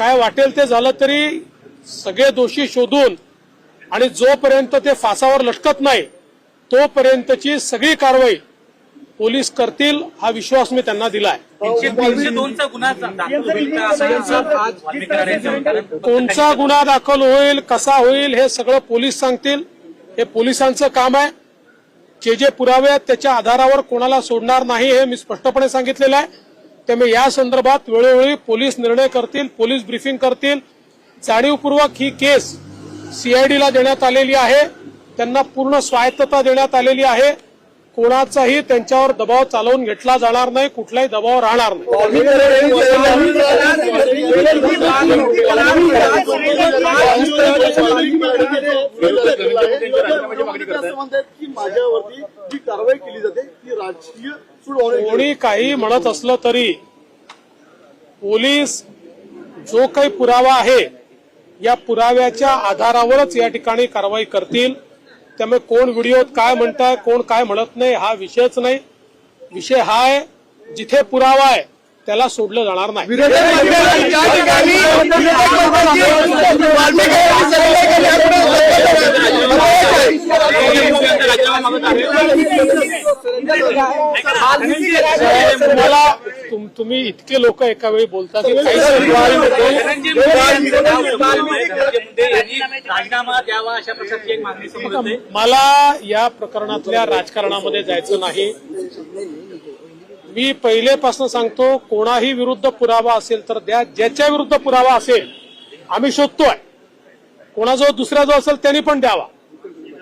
काय वाटेल ते झालं तरी सगळे दोषी शोधून आणि जोपर्यंत ते फासावर लटकत नाही तोपर्यंतची सगळी कारवाई पोलीस करतील हा विश्वास मी त्यांना दिलाय. कोणचा गुन्हा दाखल होईल कसा होईल हे सगळं पोलीस सांगतील. हे पोलिसांचं काम आहे. जे जे पुरावे आहेत त्याच्या आधारावर कोणाला सोडणार नाही हे मी स्पष्टपणे सांगितलेलं आहे. त्यामुळे या संदर्भात वेळोवेळी पोलीस निर्णय करतील पोलीस ब्रीफिंग करतील. जाणीवपूर्वक ही केस सीआयडीला देण्यात आलेली आहे. त्यांना पूर्ण स्वायत्तता देण्यात आलेली आहे. कोणाचाही त्यांच्यावर दबाव चालवून घेतला जाणार नाही कुठलाही दबाव राहणार नाही. की माझ्यावरती जी कारवाई केली जाते कोणी काही म्हणत असलं तरी पोलीस जो काही पुरावा आहे या पुराव्याच्या आधारावरच या ठिकाणी कारवाई करतील. त्यामुळे कोण व्हिडिओत काय म्हणताय कोण काय म्हणत नाही हा विषयच नाही. विषय हा आहे जिथे पुरावा आहे त्याला सोडलं जाणार नाही. तुम्हाला तुम्ही इतके लोक एका वेळी बोलता की राजीनामा द्यावा अशा प्रकारची एक मागणी मला या प्रकरणातल्या राजकारणामध्ये जायचं नाही. मी पहिलेपासून सांगतो कोणाही विरुद्ध पुरावा असेल तर द्या. ज्याच्या विरुद्ध पुरावा असेल आम्ही शोधतोय. कोणाजवळ दुसरा जो असेल त्यांनी पण द्यावा.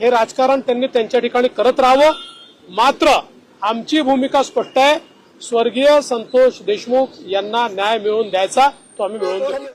हे राजकारण त्यांनी त्यांच्या ठिकाणी करत राहावं. मात्र आमची भूमिका स्पष्ट आहे. स्वर्गीय संतोष देशमुख यांना न्याय मिळवून द्यायचा तो आम्ही मिळवून देऊ.